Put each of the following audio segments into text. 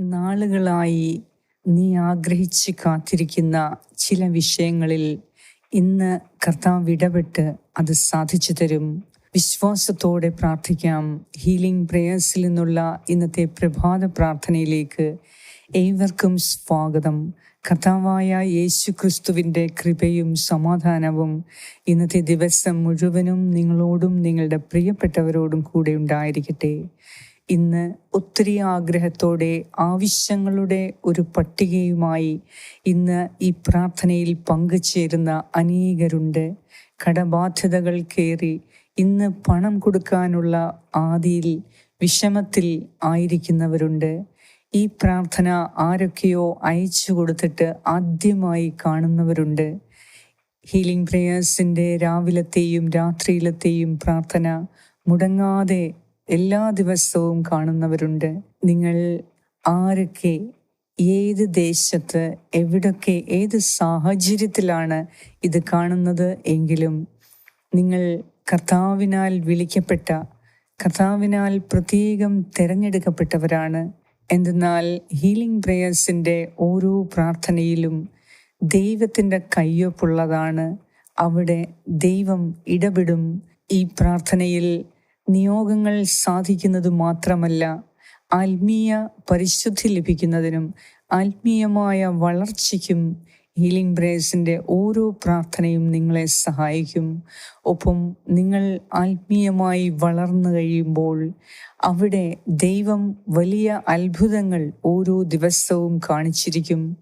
നാളുകളായി നീ ആഗ്രഹിച്ച് കാത്തിരിക്കുന്ന ചില വിഷയങ്ങളിൽ ഇന്ന് കർത്താവ് ഇടപെട്ട് അത് സാധിച്ചു തരും. വിശ്വാസത്തോടെ പ്രാർത്ഥിക്കാം. ഹീലിംഗ് പ്രേയേഴ്സിൽ നിന്നുള്ള ഇന്നത്തെ പ്രഭാത പ്രാർത്ഥനയിലേക്ക് ഏവർക്കും സ്വാഗതം. കർത്താവായ യേശു ക്രിസ്തുവിന്റെ കൃപയും സമാധാനവും ഇന്നത്തെ ദിവസം മുഴുവനും നിങ്ങളോടും നിങ്ങളുടെ പ്രിയപ്പെട്ടവരോടും കൂടെ ഉണ്ടായിരിക്കട്ടെ. ഇന്ന് ഒത്തിരി ആഗ്രഹത്തോടെ ആവശ്യങ്ങളുടെ ഒരു പട്ടികയുമായി ഇന്ന് ഈ പ്രാർത്ഥനയിൽ പങ്കുചേരുന്ന അനേകരുണ്ട്. കടബാധ്യതകൾ കയറി ഇന്ന് പണം കൊടുക്കാനുള്ള ആദിയിൽ വിഷമത്തിൽ ആയിരിക്കുന്നവരുണ്ട്. ഈ പ്രാർത്ഥന ആരൊക്കെയോ അയച്ചു കൊടുത്തിട്ട് ആദ്യമായി കാണുന്നവരുണ്ട്. ഹീലിംഗ് പ്രേയേഴ്സിന്റെ രാവിലത്തെയും രാത്രിയിലത്തെയും പ്രാർത്ഥന മുടങ്ങാതെ എല്ലാ ദിവസവും കാണുന്നവരുണ്ട്. നിങ്ങൾ ആരൊക്കെ ഏത് ദേശത്ത് എവിടൊക്കെ ഏത് സാഹചര്യത്തിലാണ് ഇത് കാണുന്നത് എങ്കിലും നിങ്ങൾ കർത്താവിനാൽ വിളിക്കപ്പെട്ട കർത്താവിനാൽ പ്രത്യേകം തിരഞ്ഞെടുക്കപ്പെട്ടവരാണ്. എന്തെന്നാൽ ഹീലിംഗ് പ്രേയേഴ്സിന്റെ ഓരോ പ്രാർത്ഥനയിലും ദൈവത്തിന്റെ കയ്യൊപ്പുള്ളതാണ്. അവിടെ ദൈവം ഇടപെടും. ഈ പ്രാർത്ഥനയിൽ നിയോഗങ്ങൾ സാധിക്കുന്നത് മാത്രമല്ല ആത്മീയ പരിശുദ്ധി ലഭിക്കുന്നതിനും ആത്മീയമായ വളർച്ചയ്ക്കും ഹീലിംഗ് ബ്രേസിന്റെ ഓരോ പ്രാർത്ഥനയും നിങ്ങളെ സഹായിക്കും. ഒപ്പം നിങ്ങൾ ആത്മീയമായി വളർന്നു കഴിയുമ്പോൾ അവിടെ ദൈവം വലിയ അത്ഭുതങ്ങൾ ഓരോ ദിവസവും കാണിച്ചിരിക്കും.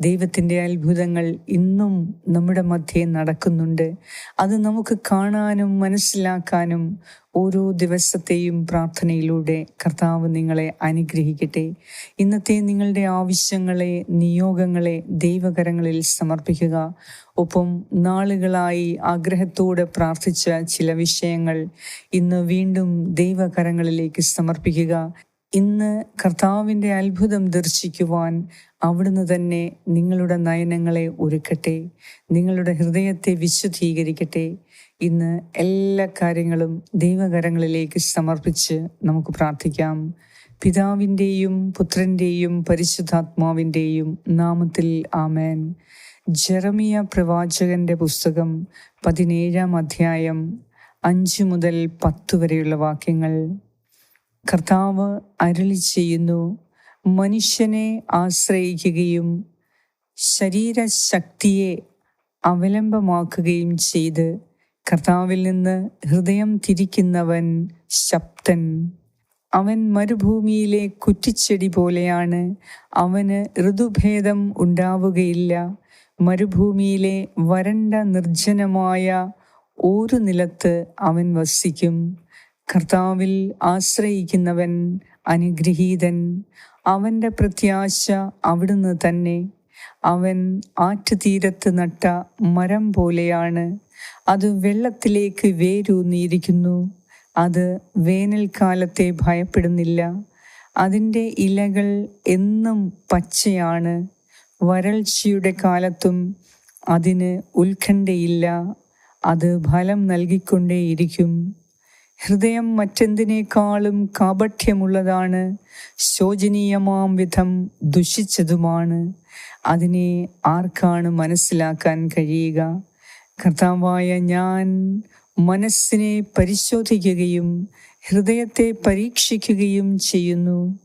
ദൈവത്തിന്റെ അത്ഭുതങ്ങൾ ഇന്നും നമ്മുടെ മധ്യേ നടക്കുന്നുണ്ട്. അത് നമുക്ക് കാണാനും മനസ്സിലാക്കാനും ഓരോ ദിവസത്തെയും പ്രാർത്ഥനയിലൂടെ കർത്താവ് നിങ്ങളെ അനുഗ്രഹിക്കട്ടെ. ഇന്നത്തെ നിങ്ങളുടെ ആവശ്യങ്ങളെ നിയോഗങ്ങളെ ദൈവകരങ്ങളിൽ സമർപ്പിക്കുക. ഒപ്പം നാളുകളായി ആഗ്രഹത്തോടെ പ്രാർത്ഥിച്ച ചില വിഷയങ്ങൾ ഇന്ന് വീണ്ടും ദൈവകരങ്ങളിലേക്ക് സമർപ്പിക്കുക. ഇന്ന് കർത്താവിന്റെ അത്ഭുതം ദർശിക്കുവാൻ അവിടുന്ന് തന്നെ നിങ്ങളുടെ നയനങ്ങളെ ഒരുക്കട്ടെ. നിങ്ങളുടെ ഹൃദയത്തെ വിശുദ്ധീകരിക്കട്ടെ. ഇന്ന് എല്ലാ കാര്യങ്ങളും ദൈവകരങ്ങളിലേക്ക് സമർപ്പിച്ച് നമുക്ക് പ്രാർത്ഥിക്കാം. പിതാവിന്റെയും പുത്രന്റെയും പരിശുദ്ധാത്മാവിന്റെയും നാമത്തിൽ ആമേൻ. ജെറമിയ പ്രവാചകന്റെ പുസ്തകം പതിനേഴാം അധ്യായം അഞ്ച് മുതൽ പത്ത് വരെയുള്ള വാക്യങ്ങൾ. കർത്താവ് അരുളി ചെയ്യുന്നു. മനുഷ്യനെ ആശ്രയിക്കുകയും ശരീരശക്തിയെ അവലംബമാക്കുകയും ചെയ്ത് കർത്താവിൽ നിന്ന് ഹൃദയം തിരിക്കുന്നവൻ ശബ്ദൻ അവൻ മരുഭൂമിയിലെ കുറ്റിച്ചെടി പോലെയാണ്. അവന് ഋതുഭേദം ഉണ്ടാവുകയില്ല. മരുഭൂമിയിലെ വരണ്ട നിർജനമായ ഒരു നിലത്ത് അവൻ വസിക്കും. കർത്താവിൽ ആശ്രയിക്കുന്നവൻ അനുഗ്രഹീതൻ. അവന്റെ പ്രത്യാശ അവിടുന്ന് തന്നെ. അവൻ ആറ്റുതീരത്ത് നട്ട മരം പോലെയാണ്. അത് വെള്ളത്തിലേക്ക് വേരൂന്നിയിരിക്കുന്നു. അത് വേനൽക്കാലത്തെ ഭയപ്പെടുന്നില്ല. അതിന്റെ ഇലകൾ എന്നും പച്ചയാണ്. വരൾച്ചയുടെ കാലത്തും അതിന് ഉത്കണ്ഠയില്ല. അത് ഫലം നൽകിക്കൊണ്ടേയിരിക്കും. ഹൃദയം മറ്റെന്തിനേക്കാളും കാപഠ്യമുള്ളതാണ്. ശോചനീയമാം വിധം ദുഷിച്ചതുമാണ്. അതിനെ ആർക്കാണ് മനസ്സിലാക്കാൻ കഴിയുക? കർത്താവായ ഞാൻ മനസ്സിനെ പരിശോധിക്കുകയും ഹൃദയത്തെ പരീക്ഷിക്കുകയും ചെയ്യുന്നു.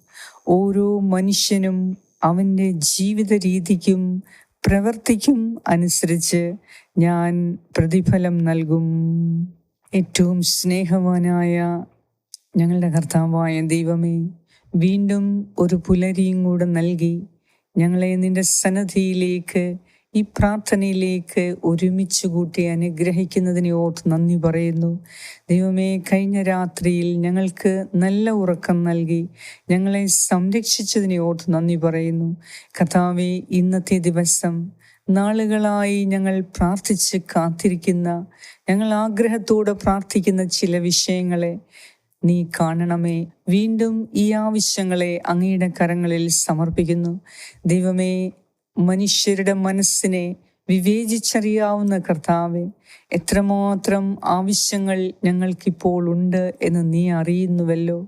ഓരോ മനുഷ്യനും അവന്റെ ജീവിത രീതിക്കും പ്രവർത്തിക്കും അനുസരിച്ച് ഞാൻ പ്രതിഫലം നൽകും. ഏറ്റവും സ്നേഹവാനായ ഞങ്ങളുടെ കർത്താവായ ദൈവമേ വീണ്ടും ഒരു പുലരിയും കൂടെ നൽകി ഞങ്ങളെ നിന്റെ സന്നദ്ധിയിലേക്ക് ഈ പ്രാർത്ഥനയിലേക്ക് ഒരുമിച്ച് കൂട്ടി അനുഗ്രഹിക്കുന്നതിനെ ഓർത്ത് നന്ദി പറയുന്നു. ദൈവമേ കഴിഞ്ഞ രാത്രിയിൽ ഞങ്ങൾക്ക് നല്ല ഉറക്കം നൽകി ഞങ്ങളെ സംരക്ഷിച്ചതിനെ ഓർത്ത് നന്ദി പറയുന്നു. കഥാവെ ഇന്നത്തെ ദിവസം നാളുകളായി ഞങ്ങൾ പ്രാർത്ഥിച്ച് കാത്തിരിക്കുന്ന ഞങ്ങൾ ആഗ്രഹത്തോടെ പ്രാർത്ഥിക്കുന്ന ചില വിഷയങ്ങളെ നീ കാണണമേ. വീണ്ടും ഈ ആവശ്യങ്ങളെ അങ്ങയുടെ കരങ്ങളിൽ സമർപ്പിക്കുന്നു. ദൈവമേ മനുഷ്യരുടെ മനസ്സിനെ വിവേചിച്ചറിയാവുന്ന കർത്താവെ എത്രമാത്രം ആവശ്യങ്ങൾ ഞങ്ങൾക്കിപ്പോൾ ഉണ്ട് എന്ന് നീ അറിയുന്നുവല്ലോ.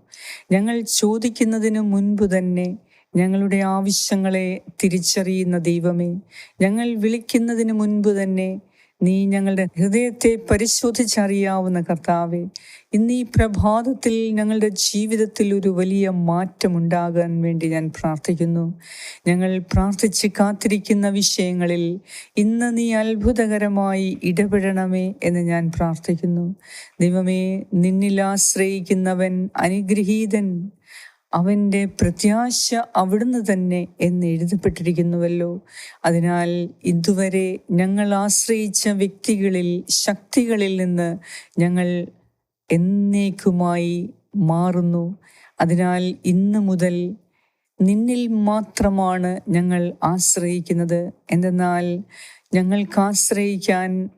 ഞങ്ങൾ ചോദിക്കുന്നതിന് മുൻപ് തന്നെ ഞങ്ങളുടെ ആവശ്യങ്ങളെ തിരിച്ചറിയുന്ന ദൈവമേ ഞങ്ങൾ വിളിക്കുന്നതിന് മുൻപ് തന്നെ നീ ഞങ്ങളുടെ ഹൃദയത്തെ പരിശോധിച്ചറിയാവുന്ന കർത്താവെ ഇന്ന് ഈ പ്രഭാതത്തിൽ ഞങ്ങളുടെ ജീവിതത്തിൽ ഒരു വലിയ മാറ്റമുണ്ടാകാൻ വേണ്ടി ഞാൻ പ്രാർത്ഥിക്കുന്നു. ഞങ്ങൾ പ്രാർത്ഥിച്ച് കാത്തിരിക്കുന്ന വിഷയങ്ങളിൽ ഇന്ന് നീ അത്ഭുതകരമായി ഇടപെടണമേ എന്ന് ഞാൻ പ്രാർത്ഥിക്കുന്നു. ദൈവമേ നിന്നിൽ ആശ്രയിക്കുന്നവൻ അനുഗ്രഹീതൻ. അവന്റെ പ്രത്യാശ അവിടുന്ന് തന്നെ എന്ന് എഴുതപ്പെട്ടിരിക്കുന്നുവല്ലോ. അതിനാൽ ഇതുവരെ ഞങ്ങൾ ആശ്രയിച്ച വ്യക്തികളിൽ ശക്തികളിൽ നിന്ന് ഞങ്ങൾ എന്നേക്കുമായി മാറുന്നു. അതിനാൽ ഇന്ന് മുതൽ നിന്നിൽ മാത്രമാണ് ഞങ്ങൾ ആശ്രയിക്കുന്നത്. എന്തെന്നാൽ ഞങ്ങൾക്ക് ആശ്രയിക്കാൻ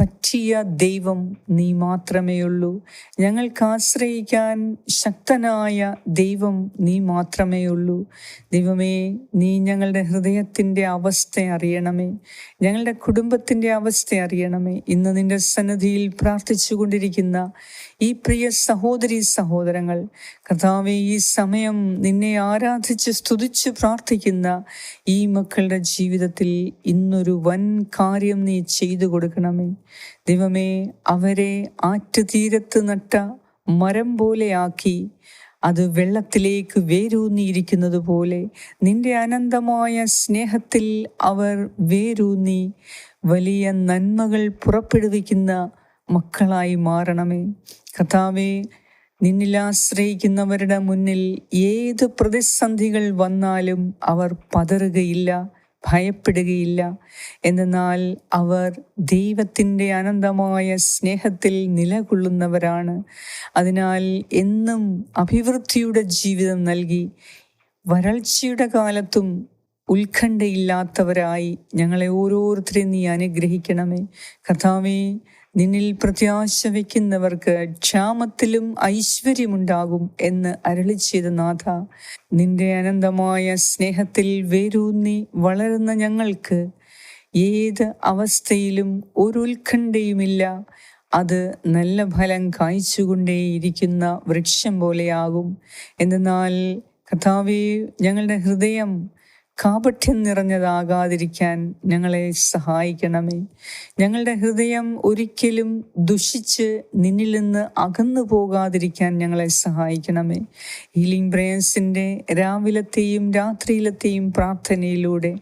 പറ്റിയ ദൈവം നീ മാത്രമേയുള്ളൂ. ഞങ്ങൾക്ക് ആശ്രയിക്കാൻ ശക്തനായ ദൈവം നീ മാത്രമേയുള്ളൂ. ദൈവമേ നീ ഞങ്ങളുടെ ഹൃദയത്തിന്റെ അവസ്ഥ അറിയണമേ. ഞങ്ങളുടെ കുടുംബത്തിന്റെ അവസ്ഥ അറിയണമേ. ഇന്ന് നിന്റെ സന്നദ്ധിയിൽ പ്രാർത്ഥിച്ചു കൊണ്ടിരിക്കുന്ന ഈ പ്രിയ സഹോദരി സഹോദരങ്ങൾ കർത്താവെ ഈ സമയം നിന്നെ ആരാധിച്ച് സ്തുതിച്ച് പ്രാർത്ഥിക്കുന്ന ഈ മക്കളുടെ ജീവിതത്തിൽ ഇന്നൊരു വൻ കാര്യം നീ ചെയ്തു കൊടുക്കണമേ. ദൈവമേ അവരെ ആറ്റുതീരത്ത് നട്ട മരം പോലെയാക്കി അത് വെള്ളത്തിലേക്ക് വേരൂന്നിയിരിക്കുന്നത് പോലെ നിന്റെ അനന്തമായ സ്നേഹത്തിൽ അവർ വേരൂന്നി. വലിയ നന്മകൾ പുറപ്പെടുവിക്കുന്ന മക്കളായി മാറണമേ. കഥാവേ നിന്നിൽ ആശ്രയിക്കുന്നവരുടെ മുന്നിൽ ഏത് പ്രതിസന്ധികൾ വന്നാലും അവർ പതറുകയില്ല. ഭയപ്പെടുകയില്ല. എന്നാൽ അവർ ദൈവത്തിന്റെ അനന്തമായ സ്നേഹത്തിൽ നിലകൊള്ളുന്നവരാണ്. അതിനാൽ എന്നും അഭിവൃദ്ധിയുടെ ജീവിതം നൽകി വരൾച്ചയുടെ കാലത്തും ഉത്കണ്ഠയില്ലാത്തവരായി ഞങ്ങളെ ഓരോരുത്തരെയും നീ അനുഗ്രഹിക്കണമേ. കഥാവേ നിന്നിൽ പ്രത്യാശ വയ്ക്കുന്നവർക്ക് ക്ഷാമത്തിലും ഐശ്വര്യമുണ്ടാകും എന്ന് അരളി ചെയ്ത നാഥ നിന്റെ അനന്തമായ സ്നേഹത്തിൽ വേരൂന്നി വളരുന്ന ഞങ്ങൾക്ക് ഏത് അവസ്ഥയിലും ഒരു ഉത്കണ്ഠയുമില്ല. അത് നല്ല ഫലം കായ്ച്ചുകൊണ്ടേയിരിക്കുന്ന വൃക്ഷം പോലെയാകും. എന്നാൽ കഥാവേ ഞങ്ങളുടെ ഹൃദയം കാപഠ്യം നിറഞ്ഞതാകാതിരിക്കാൻ ഞങ്ങളെ സഹായിക്കണമേ. ഞങ്ങളുടെ ഹൃദയം ഒരിക്കലും ദുഷിച്ച് നിന്നിൽ നിന്ന് അകന്നു പോകാതിരിക്കാൻ ഞങ്ങളെ സഹായിക്കണമേ. ഹീലിംഗ് ബ്രേയൻസിന്റെ രാവിലത്തെയും രാത്രിയിലത്തെയും പ്രാർത്ഥനയിലൂടെ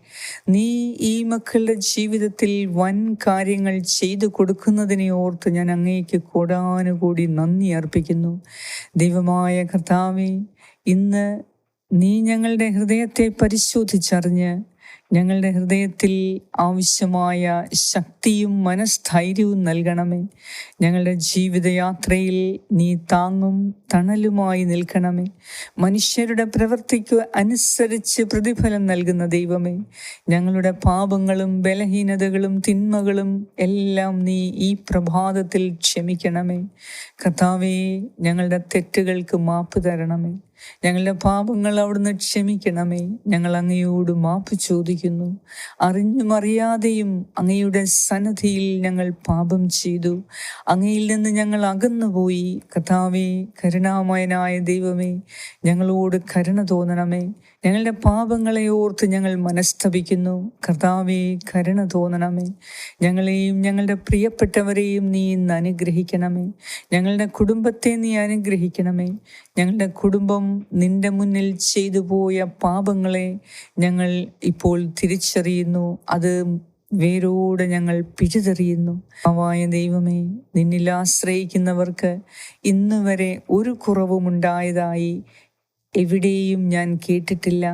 നീ ഈ മക്കളുടെ ജീവിതത്തിൽ വൻ കാര്യങ്ങൾ ചെയ്തു കൊടുക്കുന്നതിനെ ഓർത്ത് ഞാൻ അങ്ങേക്ക് കൂടാനുകൂടി നന്ദി അർപ്പിക്കുന്നു. ദൈവമായ കർത്താവെ ഇന്ന് നീ ഞങ്ങളുടെ ഹൃദയത്തെ പരിശോധിച്ചറിഞ്ഞ് ഞങ്ങളുടെ ഹൃദയത്തിൽ ആവശ്യമായ ശക്തിയും മനസ്ഥൈര്യവും നൽകണമേ. ഞങ്ങളുടെ ജീവിതയാത്രയിൽ നീ താങ്ങും തണലുമായി നിൽക്കണമേ. മനുഷ്യരുടെ പ്രവൃത്തിക്ക് അനുസരിച്ച് പ്രതിഫലം നൽകുന്ന ദൈവമേ. ഞങ്ങളുടെ പാപങ്ങളും ബലഹീനതകളും തിന്മകളും എല്ലാം നീ ഈ പ്രഭാതത്തിൽ ക്ഷമിക്കണമേ. കഥാവേ ഞങ്ങളുടെ തെറ്റുകൾക്ക് മാപ്പ് തരണമേ. ഞങ്ങളുടെ പാപങ്ങൾ അവിടുന്ന് ക്ഷമിക്കണമേ. ഞങ്ങൾ അങ്ങയോട് മാപ്പ് ചോദിക്കുന്നു. അറിഞ്ഞും അറിയാതെയും അങ്ങയുടെ സന്നദ്ധിയിൽ ഞങ്ങൾ പാപം ചെയ്തു. അങ്ങയിൽ നിന്ന് ഞങ്ങൾ അകന്നുപോയി. കഥാവേ കരുണാമയനായ ദൈവമേ ഞങ്ങളോട് കരുണ തോന്നണമേ. ഞങ്ങളുടെ പാപങ്ങളെ ഓർത്ത് ഞങ്ങൾ മനസ്തപിക്കുന്നു. കർത്താവെ കരുണ തോന്നണമേ. ഞങ്ങളെയും ഞങ്ങളുടെ പ്രിയപ്പെട്ടവരെയും നീ ഇന്ന് അനുഗ്രഹിക്കണമേ. ഞങ്ങളുടെ കുടുംബത്തെ നീ അനുഗ്രഹിക്കണമേ. ഞങ്ങളുടെ കുടുംബം നിന്റെ മുന്നിൽ ചെയ്തു പോയ പാപങ്ങളെ ഞങ്ങൾ ഇപ്പോൾ തിരിച്ചറിയുന്നു. അത് വേരോടെ ഞങ്ങൾ പിഴുതെറിയുന്നു. അവായ ദൈവമേ നിന്നിൽ ആശ്രയിക്കുന്നവർക്ക് ഇന്ന് വരെ ഒരു കുറവും ഉണ്ടായതായി എവിടെയും ഞാൻ കേട്ടിട്ടില്ല.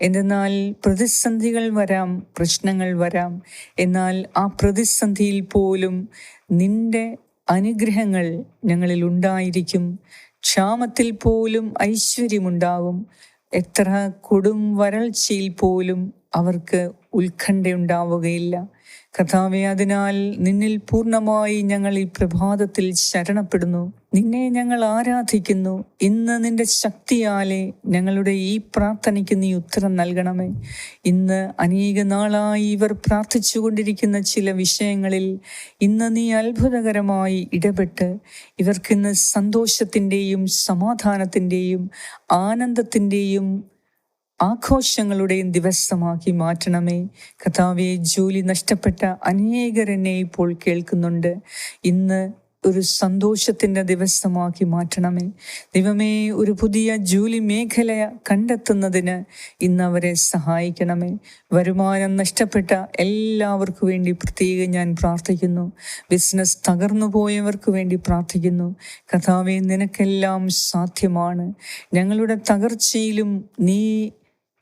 എന്തെന്നാൽ പ്രതിസന്ധികൾ വരാം പ്രശ്നങ്ങൾ വരാം. എന്നാൽ ആ പ്രതിസന്ധിയിൽ പോലും നിന്റെ അനുഗ്രഹങ്ങൾ ഞങ്ങളിൽ ഉണ്ടായിരിക്കും. ക്ഷാമത്തിൽ പോലും ഐശ്വര്യമുണ്ടാകും എത്ര കൊടും വരൾച്ചയിൽ പോലും അവർക്ക് ഉത്കണ്ഠയുണ്ടാവുകയില്ല. കഥാവെ അതിനാൽ നിന്നിൽ പൂർണമായി ഞങ്ങൾ ഈ പ്രഭാതത്തിൽ ശരണപ്പെടുന്നു. നിന്നെ ഞങ്ങൾ ആരാധിക്കുന്നു. ഇന്ന് നിന്റെ ശക്തിയാലെ ഞങ്ങളുടെ ഈ പ്രാർത്ഥനയ്ക്ക് നീ ഉത്തരം നൽകണമേ. ഇന്ന് അനേക നാളായി ഇവർ പ്രാർത്ഥിച്ചുകൊണ്ടിരിക്കുന്ന ചില വിഷയങ്ങളിൽ ഇന്ന് നീ അത്ഭുതകരമായി ഇടപെട്ട് ഇവർക്കിന്ന് സന്തോഷത്തിന്റെയും സമാധാനത്തിന്റെയും ആനന്ദത്തിന്റെയും ആഘോഷങ്ങളുടെയും ദിവസമാക്കി മാറ്റണമേ. കഥാവെ ജോലി നഷ്ടപ്പെട്ട അനേകരെന്നെ ഇപ്പോൾ കേൾക്കുന്നുണ്ട്. ഇന്ന് ഒരു സന്തോഷത്തിന്റെ ദിവസമാക്കി മാറ്റണമേ. ദൈവമേ ഒരു പുതിയ ജോലി മേഖല കണ്ടെത്തുന്നതിന് ഇന്ന് അവരെ സഹായിക്കണമേ. വരുമാനം നഷ്ടപ്പെട്ട എല്ലാവർക്കു വേണ്ടി പ്രത്യേകം ഞാൻ പ്രാർത്ഥിക്കുന്നു. ബിസിനസ് തകർന്നു പോയവർക്ക് വേണ്ടി പ്രാർത്ഥിക്കുന്നു. കഥാവെ നിനക്കെല്ലാം സാധ്യമാണ്. ഞങ്ങളുടെ തകർച്ചയിലും നീ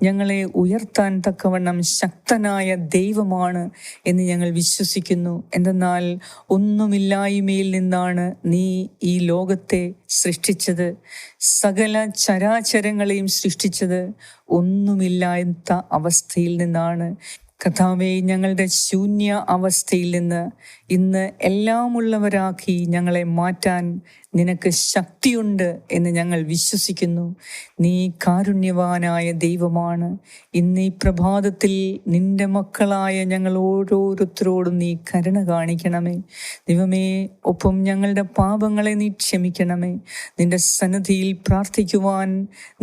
ഞങ്ങളെ ഉയർത്താൻ തക്കവണ്ണം ശക്തനായ ദൈവമാണ് എന്ന് ഞങ്ങൾ വിശ്വസിക്കുന്നു. എന്തെന്നാൽ ഒന്നുമില്ലായ്മയിൽ നിന്നാണ് നീ ഈ ലോകത്തെ സൃഷ്ടിച്ചത്. സകല ചരാചരങ്ങളെയും സൃഷ്ടിച്ചത് ഒന്നുമില്ലാത്ത അവസ്ഥയിൽ നിന്നാണ്. കഥാവെ ഞങ്ങളുടെ ശൂന്യ അവസ്ഥയിൽ നിന്ന് ഇന്ന് എല്ലാമുള്ളവരാക്കി ഞങ്ങളെ മാറ്റാൻ നിനക്ക് ശക്തിയുണ്ട് എന്ന് ഞങ്ങൾ വിശ്വസിക്കുന്നു. നീ കാരുണ്യവാനായ ദൈവമാണ്. ഇന്ന് ഈ പ്രഭാതത്തിൽ നിന്റെ മക്കളായ ഞങ്ങൾ ഓരോരുത്തരോടും നീ കരുണ കാണിക്കണമേ. ദൈവമേ ഒപ്പം ഞങ്ങളുടെ പാപങ്ങളെ നീ ക്ഷമിക്കണമേ. നിന്റെ സന്നദ്ധിയിൽ പ്രാർത്ഥിക്കുവാൻ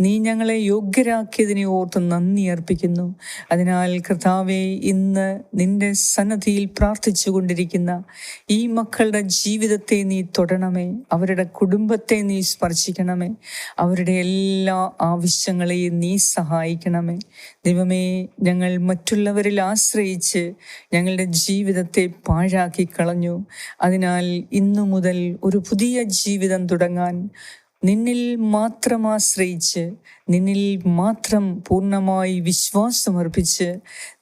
നീ ഞങ്ങളെ യോഗ്യരാക്കിയതിനെ ഓർത്ത് നന്ദി അർപ്പിക്കുന്നു. അതിനാൽ കർത്താവെ ഇന്ന് നിന്റെ സന്നദ്ധിയിൽ പ്രാർത്ഥിച്ചു കൊണ്ടിരിക്കുന്ന ഈ മക്കളുടെ ജീവിതത്തെ നീ തൊടണമേ. അവരുടെ കുടുംബത്തെ നീ സ്പർശിക്കണമേ. അവരുടെ എല്ലാ ആവശ്യങ്ങളെയും നീ സഹായിക്കണമേ. ദൈവമേ ഞങ്ങൾ മറ്റുള്ളവരിൽ ആശ്രയിച്ച് ഞങ്ങളുടെ ജീവിതത്തെ പാഴാക്കി കളഞ്ഞു. അതിനാൽ ഇന്നു മുതൽ ഒരു പുതിയ ജീവിതം തുടങ്ങാൻ നിന്നിൽ മാത്രം ആശ്രയിച്ച് നിന്നിൽ മാത്രം പൂർണമായി വിശ്വാസമർപ്പിച്ച്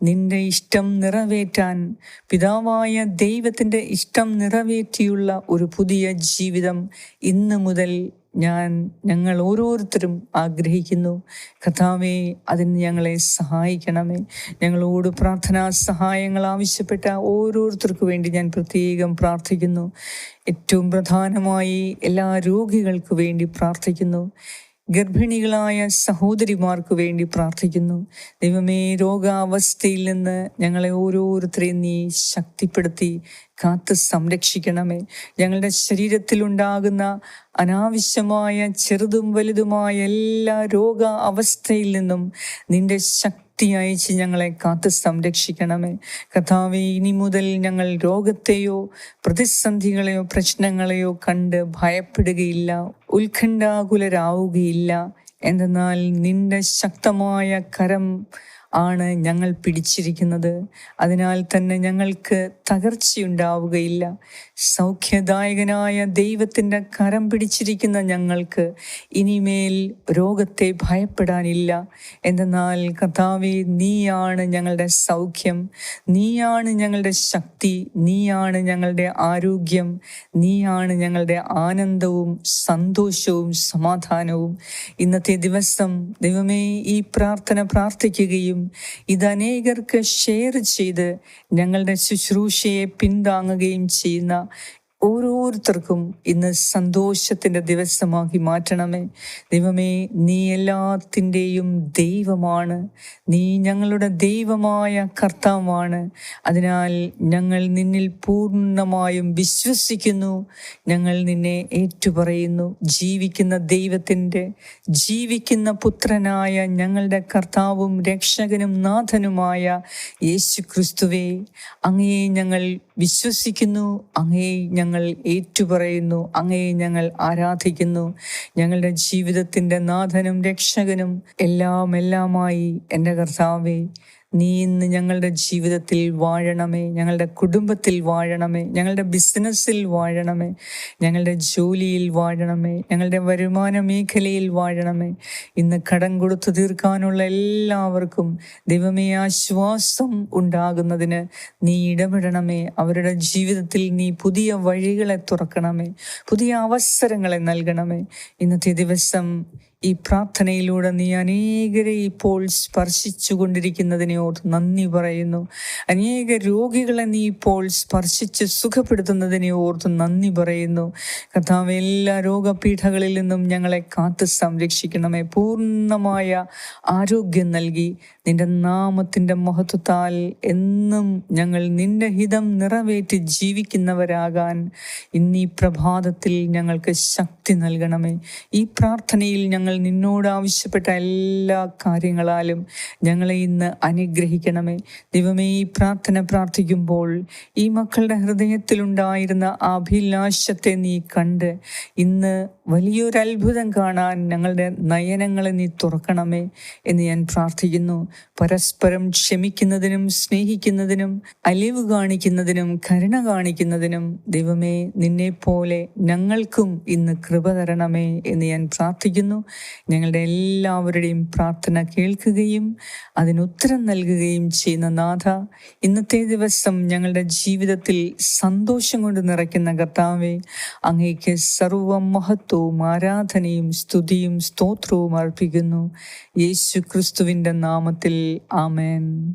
നിന്റെ ഇഷ്ടം നിറവേറ്റാൻ പിതാവായ ദൈവത്തിന്റെ ഇഷ്ടം നിറവേറ്റിയുള്ള ഒരു പുതിയ ജീവിതം ഇന്ന് മുതൽ ഞാൻ ഞങ്ങൾ ഓരോരുത്തരും ആഗ്രഹിക്കുന്നു. കഥാവേ അതിന് ഞങ്ങളെ സഹായിക്കണമേ. ഞങ്ങളോട് പ്രാർത്ഥനാ സഹായങ്ങൾ ആവശ്യപ്പെട്ട ഓരോരുത്തർക്കു വേണ്ടി ഞാൻ പ്രത്യേകം പ്രാർത്ഥിക്കുന്നു. ഏറ്റവും പ്രധാനമായി എല്ലാ രോഗികൾക്ക് വേണ്ടി പ്രാർത്ഥിക്കുന്നു. ഗർഭിണികളായ സഹോദരിമാർക്ക് വേണ്ടി പ്രാർത്ഥിക്കുന്നു. ദൈവമേ രോഗാവസ്ഥയിൽ നിന്ന് ഞങ്ങളെ ഓരോരുത്തരെയും നീ ശക്തിപ്പെടുത്തി കാത്ത് സംരക്ഷിക്കണമേ. ഞങ്ങളുടെ ശരീരത്തിലുണ്ടാകുന്ന അനാവശ്യമായ ചെറുതും വലുതുമായ എല്ലാ രോഗ അവസ്ഥയിൽ നിന്നും നിന്റെ ശക്തി അയച്ച് ഞങ്ങളെ കാത്ത് സംരക്ഷിക്കണമേ. കഥാവെ ഇനി മുതൽ ഞങ്ങൾ രോഗത്തെയോ പ്രതിസന്ധികളെയോ പ്രശ്നങ്ങളെയോ കണ്ട് ഭയപ്പെടുകയില്ല. ഉത്കണ്ഠാകുലരാവുകയില്ല. എന്തെന്നാൽ നിന്റെ ശക്തമായ കരം ആണ് ഞങ്ങൾ പിടിച്ചിരിക്കുന്നത്. അതിനാൽ തന്നെ ഞങ്ങൾക്ക് തകർച്ചയുണ്ടാവുകയില്ല. സൗഖ്യദായകനായ ദൈവത്തിന്റെ കരം പിടിച്ചിരിക്കുന്ന ഞങ്ങൾക്ക് ഇനിമേൽ രോഗത്തെ ഭയപ്പെടാനില്ല. എന്തെന്നാൽ കഥാവെ നീയാണ് ഞങ്ങളുടെ സൗഖ്യം. നീയാണ് ഞങ്ങളുടെ ശക്തി. നീയാണ് ഞങ്ങളുടെ ആരോഗ്യം. നീയാണ് ഞങ്ങളുടെ ആനന്ദവും സന്തോഷവും സമാധാനവും. ഇന്നത്തെ ദിവസം ദൈവമേ ഈ പ്രാർത്ഥന പ്രാർത്ഥിക്കുകയും ഇത് അനേകർക്ക് ഷെയർ ചെയ്ത് ഞങ്ങളുടെ ശുശ്രൂഷയെ പിന്താങ്ങുകയും ചെയ്യുന്ന ഓരോരുത്തർക്കും ഇന്ന് സന്തോഷത്തിന്റെ ദിവസമാക്കി മാറ്റണമേ. ദൈവമേ നീ എല്ലാത്തിന്റെയും ദൈവമാണ്. നീ ഞങ്ങളുടെ ദൈവമായ കർത്താവാണ്. അതിനാൽ ഞങ്ങൾ നിന്നിൽ പൂർണമായും വിശ്വസിക്കുന്നു. ഞങ്ങൾ നിന്നെ ഏറ്റുപറയുന്നു. ജീവിക്കുന്ന ദൈവത്തിന്റെ ജീവിക്കുന്ന പുത്രനായ ഞങ്ങളുടെ കർത്താവും രക്ഷകനും നാഥനുമായ യേശു ക്രിസ്തുവേ അങ്ങയെ ഞങ്ങൾ വിശ്വസിക്കുന്നു. അങ്ങയെ ഞങ്ങൾ ഏറ്റുപറയുന്നു. അങ്ങയെ ഞങ്ങൾ ആരാധിക്കുന്നു. ഞങ്ങളുടെ ജീവിതത്തിന്റെ നാഥനും രക്ഷകനും എല്ലാം എല്ലാമായി എന്റെ കർത്താവേ നീ ഇന്ന് ഞങ്ങളുടെ ജീവിതത്തിൽ വാഴണമേ ഞങ്ങളുടെ കുടുംബത്തിൽ വാഴണമേ ഞങ്ങളുടെ ബിസിനസ്സിൽ വാഴണമേ ഞങ്ങളുടെ ജോലിയിൽ വാഴണമേ ഞങ്ങളുടെ വരുമാന മേഖലയിൽ വാഴണമേ. ഇന്ന് കടം കൊടുത്തു തീർക്കാനുള്ള എല്ലാവർക്കും ദൈവമേ ആശ്വാസം ഉണ്ടാകുന്നതിന് നീ ഇടപെടണമേ. അവരുടെ ജീവിതത്തിൽ നീ പുതിയ വഴികളെ തുറക്കണമേ പുതിയ അവസരങ്ങളെ നൽകണമേ. ഇന്നത്തെ ദിവസം ഈ പ്രാർത്ഥനയിലൂടെ നീ അനേകരെ ഇപ്പോൾ സ്പർശിച്ചു കൊണ്ടിരിക്കുന്നതിനെ ഓർത്ത് നന്ദി പറയുന്നു. അനേക രോഗികളെ നീ ഇപ്പോൾ സ്പർശിച്ച് സുഖപ്പെടുത്തുന്നതിനെ ഓർത്ത് നന്ദി പറയുന്നു. കഥാവ് എല്ലാ രോഗപീഠകളിൽ നിന്നും ഞങ്ങളെ കാത്ത് സംരക്ഷിക്കണമേ. പൂർണമായ ആരോഗ്യം നൽകി നിന്റെ നാമത്തിന്റെ മഹത്വത്താൽ എന്നും ഞങ്ങൾ നിന്റെ ഹിതം നിറവേറ്റി ജീവിക്കുന്നവരാകാൻ ഇന്നീ പ്രഭാതത്തിൽ ഞങ്ങൾക്ക് ശക്തി നൽകണമേ. ഈ പ്രാർത്ഥനയിൽ ഞങ്ങൾ നിന്നോട് ആവശ്യപ്പെട്ട എല്ലാ കാര്യങ്ങളാലും ഞങ്ങളെ ഇന്ന് അനുഗ്രഹിക്കണമേ. ദൈവമേ ഈ പ്രാർത്ഥന പ്രാർത്ഥിക്കുമ്പോൾ ഈ മക്കളുടെ ഹൃദയത്തിലുണ്ടായിരുന്ന അഭിലാഷത്തെ നീ കണ്ട് ഇന്ന് വലിയൊരു അത്ഭുതം കാണാൻ ഞങ്ങളുടെ നയനങ്ങളെ നീ തുറക്കണമേ എന്ന് ഞാൻ പ്രാർത്ഥിക്കുന്നു. പരസ്പരം ക്ഷമിക്കുന്നതിനും സ്നേഹിക്കുന്നതിനും അലിവ് കാണിക്കുന്നതിനും കരുണ കാണിക്കുന്നതിനും ദൈവമേ നിന്നെ പോലെ ഞങ്ങൾക്കും ഇന്ന് കൃപ തരണമേ എന്ന് ഞാൻ പ്രാർത്ഥിക്കുന്നു. ഞങ്ങളുടെ എല്ലാവരുടെയും പ്രാർത്ഥന കേൾക്കുകയും അതിനുത്തരം നൽകുകയും ചെയ്യുന്ന നാഥ ഇന്നത്തെ ദിവസം ഞങ്ങളുടെ ജീവിതത്തിൽ സന്തോഷം കൊണ്ട് നിറയ്ക്കുന്ന കർത്താവെ അങ്ങേക്ക് സർവ മഹത്വവും ആരാധനയും സ്തുതിയും സ്തോത്രവും അർപ്പിക്കുന്നു. യേശു ക്രിസ്തുവിന്റെ നാമത്തിൽ ആമേൻ.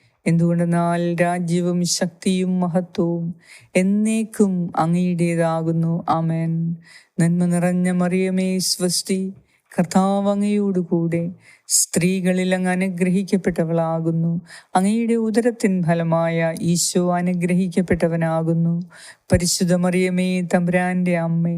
എന്തുകൊണ്ടെന്നാൽ രാജ്യവും ശക്തിയും മഹത്വവും എന്നേക്കും അങ്ങയുടേതാകുന്നു. ആമേൻ. നന്മ നിറഞ്ഞ മറിയമേ സ്വസ്തി കർത്താവ് അങ്ങയോടുകൂടെ സ്ത്രീകളിൽ അങ്ങ് അനുഗ്രഹിക്കപ്പെട്ടവളാകുന്നു. അങ്ങയുടെ ഉദരത്തിൻ ഫലമായ ഈശോ അനുഗ്രഹിക്കപ്പെട്ടവനാകുന്നു. പരിശുദ്ധ മറിയമേ തമ്പുരാന്റെ അമ്മേ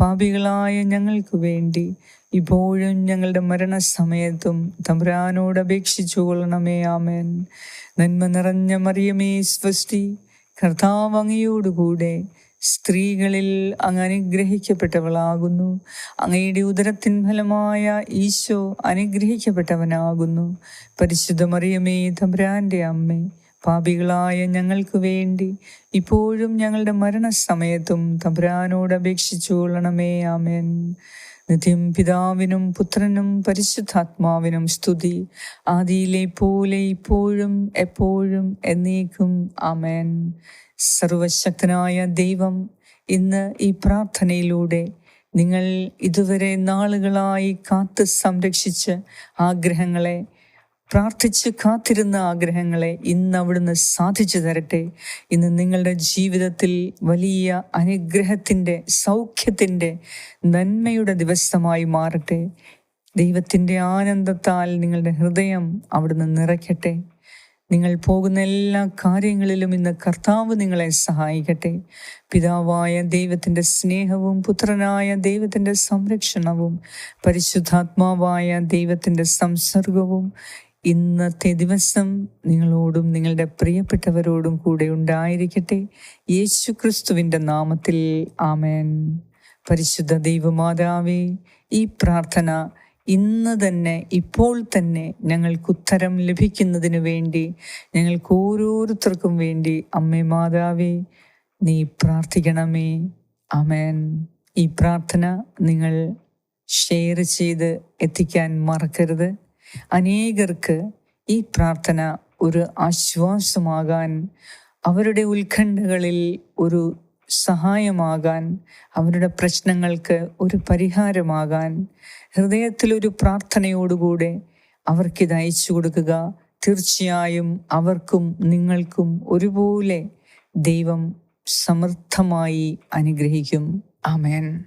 പാപികളായ ഞങ്ങൾക്ക് വേണ്ടി ഇപ്പോഴും ഞങ്ങളുടെ മരണസമയത്തും തമ്പുരാനോട് അപേക്ഷിച്ചു കൊള്ളണമേ ആമേൻ. നന്മ നിറഞ്ഞ മറിയമേ സ്വസ്തി കർത്താവ് അങ്ങയോടുകൂടെ സ്ത്രീകളിൽ അങ്ങ് അനുഗ്രഹിക്കപ്പെട്ടവളാകുന്നു. അങ്ങയുടെ ഉദരത്തിൻ ഫലമായ ഈശോ അനുഗ്രഹിക്കപ്പെട്ടവനാകുന്നു. പരിശുദ്ധ മറിയമേ തമ്പുരാന്റെ അമ്മേ പാപികളായ ഞങ്ങൾക്ക് വേണ്ടി. ഇപ്പോഴും ഞങ്ങളുടെ മരണസമയത്തും തമ്പുരാനോട് അപേക്ഷിച്ചു കൊള്ളണമേ. ആമേൻ. നിത്യം പിതാവിനും പുത്രനും പരിശുദ്ധാത്മാവിനും സ്തുതി. ആദിയിലെ പോലെ ഇപ്പോഴും എപ്പോഴും എന്നേക്കും. ആമേൻ. സർവശക്തനായ ദൈവം ഇന്ന് ഈ പ്രാർത്ഥനയിലൂടെ നിങ്ങൾ ഇതുവരെ നാളുകളായി കാത്ത് സംരക്ഷിച്ച് ആഗ്രഹങ്ങളെ പ്രാർത്ഥിച്ച് കാത്തിരുന്ന ആഗ്രഹങ്ങളെ ഇന്ന് അവിടുന്ന് സാധിച്ചു തരട്ടെ. ഇന്ന് നിങ്ങളുടെ ജീവിതത്തിൽ വലിയ അനുഗ്രഹത്തിന്റെ സൗഖ്യത്തിന്റെ നന്മയുടെ ദിവസമായി മാറട്ടെ. ദൈവത്തിന്റെ ആനന്ദത്താൽ നിങ്ങളുടെ ഹൃദയം അവിടുന്ന് നിറയ്ക്കട്ടെ. നിങ്ങൾ പോകുന്ന എല്ലാ കാര്യങ്ങളിലും ഇന്ന് കർത്താവ് നിങ്ങളെ സഹായിക്കട്ടെ. പിതാവായ ദൈവത്തിന്റെ സ്നേഹവും പുത്രനായ ദൈവത്തിന്റെ സംരക്ഷണവും പരിശുദ്ധാത്മാവായ ദൈവത്തിന്റെ സംസർഗവും ഇന്നത്തെ ദിവസം നിങ്ങളോടും നിങ്ങളുടെ പ്രിയപ്പെട്ടവരോടും കൂടെ ഉണ്ടായിരിക്കട്ടെ. യേശു ക്രിസ്തുവിന്റെ നാമത്തിൽ ആമേൻ. പരിശുദ്ധ ദൈവമാതാവേ ഈ പ്രാർത്ഥന ഇന്ന് തന്നെ ഇപ്പോൾ തന്നെ ഞങ്ങൾക്ക് ഉത്തരം ലഭിക്കുന്നതിന് വേണ്ടി ഞങ്ങൾക്ക് ഓരോരുത്തർക്കും വേണ്ടി അമ്മേ മാതാവേ നീ പ്രാർത്ഥിക്കണമേ. അമേൻ ഈ പ്രാർത്ഥന നിങ്ങൾ ഷെയർ ചെയ്ത് എത്തിക്കാൻ മറക്കരുത്. അനേകർക്ക് ഈ പ്രാർത്ഥന ഒരു ആശ്വാസമാകാൻ അവരുടെ ഉത്കണ്ഠകളിൽ ഒരു സഹായമാകാൻ അവരുടെ പ്രശ്നങ്ങൾക്ക് ഒരു പരിഹാരമാകാൻ ഹൃദയത്തിലൊരു പ്രാർത്ഥനയോടുകൂടെ അവർക്കിത് അയച്ചു കൊടുക്കുക. തീർച്ചയായും അവർക്കും നിങ്ങൾക്കും ഒരുപോലെ ദൈവം സമർത്ഥമായി അനുഗ്രഹിക്കും. ആമേൻ.